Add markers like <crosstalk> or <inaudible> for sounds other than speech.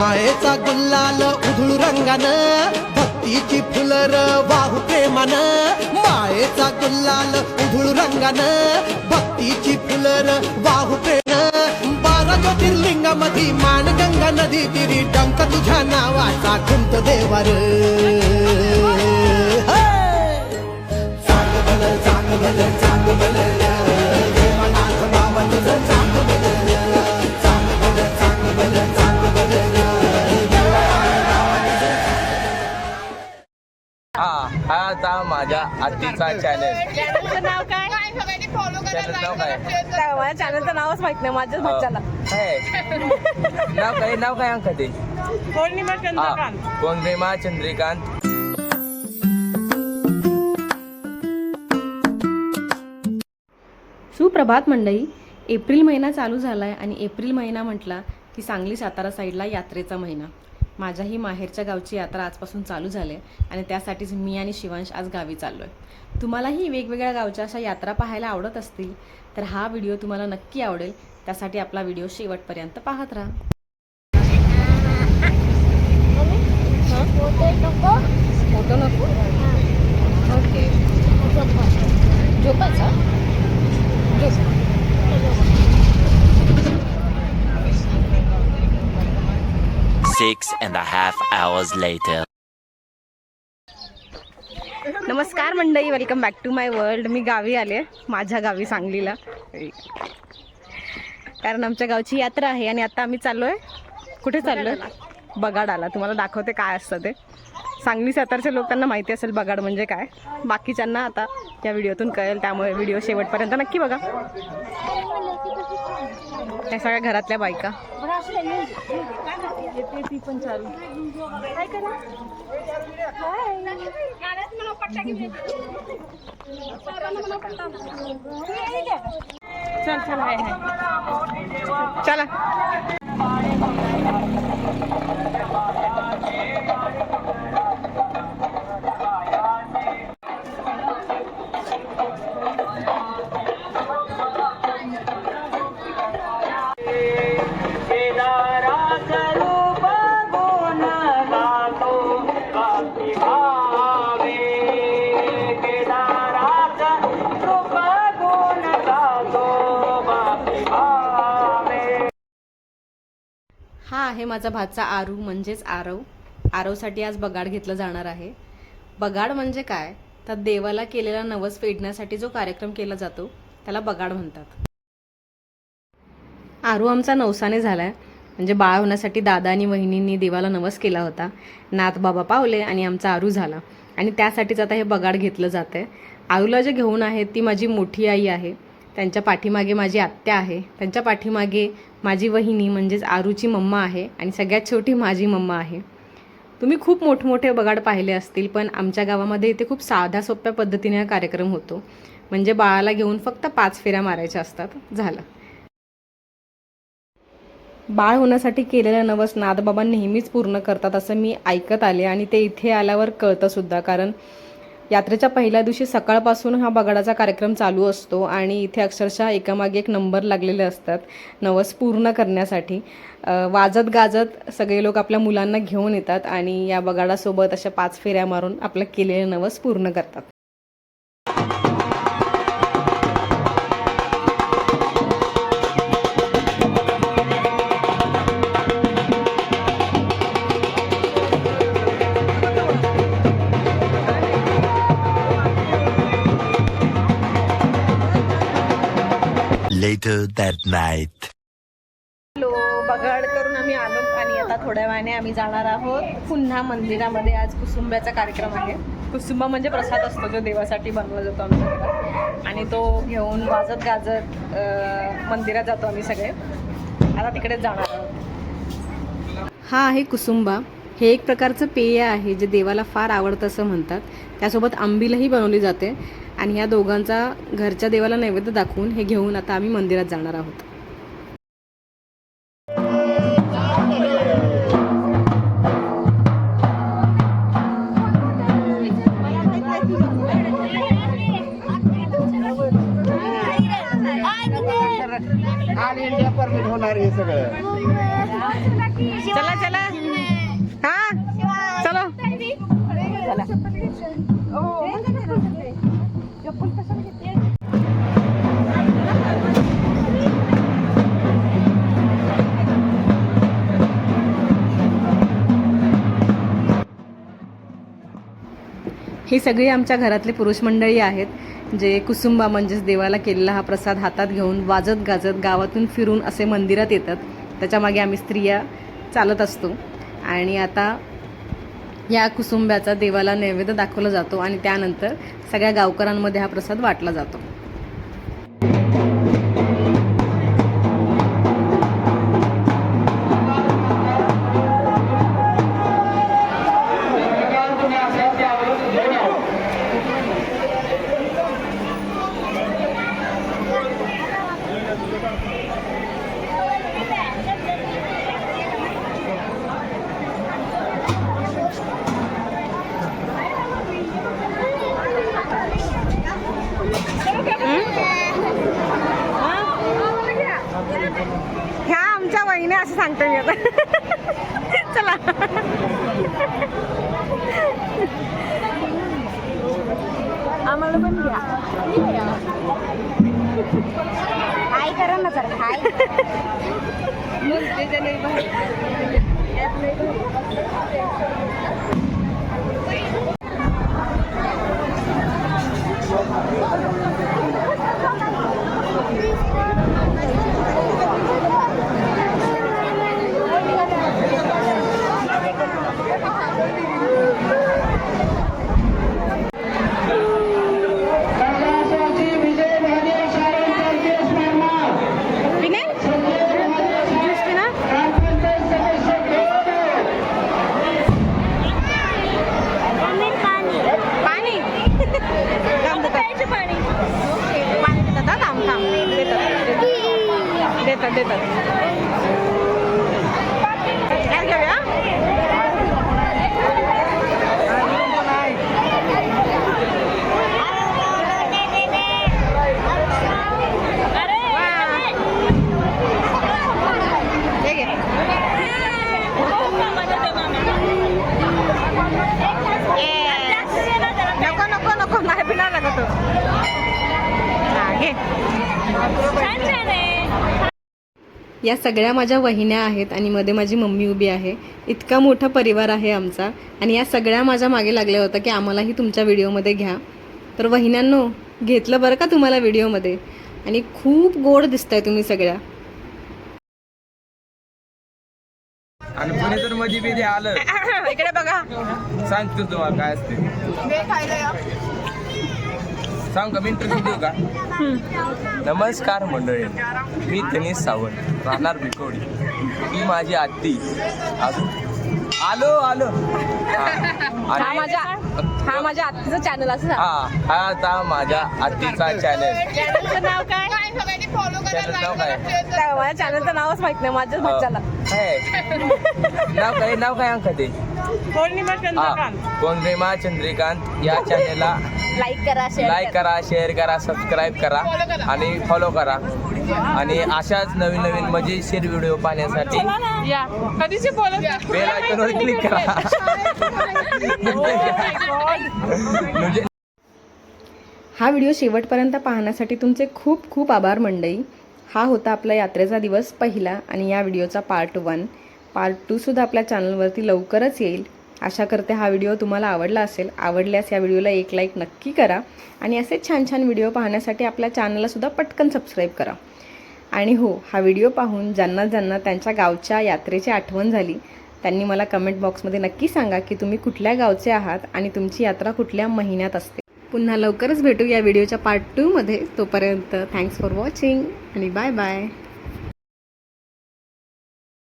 मायेचा गुल्लाल उधळू रंगानं भक्तीची फुलर वाहू प्रेमानं. मायेचा गुल्लाल उधळू रंगानं भक्तीची फुलर वाहू प्रेम बारा ज्योतिर्लिंगामधी मान गंगा नदी तिरी डंक तुझ्या नावाचा कुंत देवर. माझ्या आत्तीचा चॅनल चॅनलचं नाव काय? चॅनल नाव काय? काय माझ्या चॅनलचं नावच माहीत नाही माझ्याच भाच्याला काय नाव काय नाव काय अंक ते? पौर्णिमा हा. चंद्रकांत पौर्णिमा चंद्रकांत. सुप्रभात मंडळी एप्रिल महिना चालू झाला आहे आणि एप्रिल महिना म्हटला की सांगली सातारा साईडला यात्रेचा महिना. माझ्याही माहेरच्या गावची यात्रा आजपासून चालू झाली आहे आणि त्यासाठीच मी आणि शिवांश आज गावी चाललो आहे तुम्हालाही वेगवेगळ्या गावच्या अशा यात्रा पाहायला आवडत असतील तर हा व्हिडिओ तुम्हाला नक्की आवडेल. त्यासाठी आपला व्हिडिओ शेवटपर्यंत पाहत राहा. फोटो नको? ओके. झोपायचा? Six and a half hours later. नमस्कार मंडळी welcome back to my world मी गावी आले माझ्या गावी सांगलीला. कारण आमच्या गावची यात्रा आहे आणि आता आम्ही चाललोय. कुठे चाललोय? बगाडाला. तुम्हाला दाखवते काय असतं ते. सांगली सातारच्या लोकांना माहिती असेल बगाड म्हणजे काय. बाकीच्यांना आता या व्हिडिओतून कळेल त्यामुळे व्हिडिओ शेवटपर्यंत नक्की बघा. त्या सगळ्या घरातल्या बायका. येते ती पण चालू. काय करा. चल चल आहे चला. हा आहे माझा भाचा आरू म्हणजेच आरव. आरवसाठी आज बगाड घेतलं जाणार आहे. बगाड म्हणजे काय? तर देवाला केलेला नवस फेडण्यासाठी जो कार्यक्रम केला जातो त्याला बगाड म्हणतात. आरू आमचा नवसाने झाला आहे म्हणजे बाळ होण्यासाठी दादा आणि वहिनींनी देवाला नवस केला होता. नाथ बाबा पावले आणि आमचा आरू झाला. आणि त्यासाठीच आता हे बगाड घेतलं जातं आहे आरूला जे घेऊन आहेत ती माझी मोठी आई आहे. त्यांच्या पाठीमागे माझी आत्या आहे. त्यांच्या पाठीमागे माझी वहिनी म्हणजेच आरूची मम्मा आहे आणि सगळ्यात छोटी माझी मम्मा आहे. तुम्ही खूप मोठमोठे बगाड पाहिले असतील पण आमच्या गावामध्ये इथे खूप साध्या सोप्या पद्धतीने हा कार्यक्रम होतो. म्हणजे बाळाला घेऊन फक्त पाच फेऱ्या मारायच्या असतात. झालं. बाळ होण्यासाठी केलेला नवस नादबाबा नेहमीच पूर्ण करतात असं मी ऐकत आले आणि ते इथे आल्यावर कळतं सुद्धा. कारण यात्रेच्या पहिल्या दिवशी सकाळपासून हा बगाडाचा कार्यक्रम चालू असतो आणि इथे अक्षरशः एकामागे एक नंबर लागलेले असतात. नवस पूर्ण करण्यासाठी. वाजत गाजत सगळे लोक आपल्या मुलांना घेऊन येतात आणि या बगाडासोबत अशा पाच फेऱ्या मारून आपलं केलेलं नवस पूर्ण करतात. Later that night. Hello Bagad करून आम्ही आलो आणि आता थोड्या वेळाने आम्ही जाणार आहोत पुन्हा मंदिरामध्ये. आज कुसुंब्याचा कार्यक्रम आहे. कुसुंबा म्हणजे प्रसाद असतो जो देवासाठी बनवला जातो आमच्या घरात. आणि तो घेऊन वाजत गाजत अं, मंदिरात जातो आम्ही सगळे. आता तिकडेच जाणार आहोत. हा आहे कुसुंबा. हे एक प्रकारचं पेय आहे जे देवाला फार आवडतं असं म्हणतात. त्यासोबत आंबीलही बनवली जाते. आणि ह्या दोघांचा घरच्या देवाला नैवेद्य दाखवून हे घेऊन आता आम्ही मंदिरात जाणार आहोत. होणार सगळं. चला चला. हा? चलो. हो. सगळी आमच्या घरातली पुरुष मंडळी आहेत जे कुसुंबा म्हणजेच देवाला केलेला हा प्रसाद हातात घेऊन वाजत गाजत गावातून फिरून असे मंदिरात येतात. त्याच्यामागे आम्ही स्त्रिया चालत असतो. आणि आता या कुसुंब्याचा देवाला नैवेद्य दाखवला जातो आणि त्यानंतर सगळ्या गावकऱ्यांमध्ये हा प्रसाद वाटला जातो. असं सांगतो मी आता. चला. आम्हाला पण घ्या. हाय करा ना सर हाय विनय ज्यूस पिणार पाणी थांब देतात. पाणी देतात हा, थांब थांब देतात देतात. या सगळ्या माझ्या वहिन्या आहेत आणि मध्ये माझी मम्मी उभी आहे. इतका मोठा परिवार आहे आमचा. आणि या सगळ्या माझ्या मागे लागल्या होत्या की आम्हालाही तुमच्या व्हिडिओमध्ये घ्या. तर वहिन्यांनो घेतलं बरं का तुम्हाला व्हिडिओमध्ये? आणि खूप गोड दिसताय तुम्ही सगळ्या. आणि पुणे तर मध्ये बिधी आलं. <laughs> इकडे बघा. सांगतो तुम्हाला काय असते. सांग का मी इंटरव्ह्यू देऊ का? नमस्कार मंडळी मी तनिष सावंत राहणार भिकोडी ही माझी आत्ती. अजून आलो आलो. हा. हा आणि माझ्या हा माझ्या आत्तीचा चॅनल असं. हा हा आता माझ्या आत्तीचा चॅनल चॅनलचं नाव काय? चॅनल नाव काय? माझ्या चॅनलचं नावच माहीत नाही माझ्याच भाच्याला काय नाव काय नाव काय अंक ते? पौर्णिमा हा चंद्रकांत पौर्णिमा चंद्रकांत या चॅनेलला लाईक करा शेअर लाईक करा. शेअर करा सबस्क्राईब करा आणि फॉलो करा. आणि अशाच नवीन नवीन मजेशीर व्हिडिओ पाहण्यासाठी या कधीची बोलत बेल आयकॉनवर क्लिक करा. <laughs> म्हणजे हा व्हिडिओ शेवटपर्यंत पाहण्यासाठी तुमचे खूप खूप आभार मंडई हा होता आपला यात्रेचा दिवस पहिला आणि या व्हिडिओचा पार्ट वन पार्ट टूसुद्धा आपल्या चॅनलवरती लवकरच येईल. आशा करते हा व्हिडिओ तुम्हाला आवडला असेल. आवडल्यास या व्हिडिओला एक लाईक नक्की करा आणि असे छान छान व्हिडिओ पाहण्यासाठी आपल्या चॅनललासुद्धा पटकन सबस्क्राईब करा. आणि हो हा व्हिडिओ पाहून ज्यांना ज्यांना त्यांच्या गावच्या यात्रेची आठवण झाली त्यांनी मला कमेंट बॉक्समध्ये नक्की सांगा की तुम्ही कुठल्या गावचे आहात आणि तुमची यात्रा कुठल्या महिन्यात असते. पुन्हा लवकरच भेटू या व्हिडिओच्या पार्ट टूमध्ये तोपर्यंत थँक्स फॉर वॉचिंग आणि बाय बाय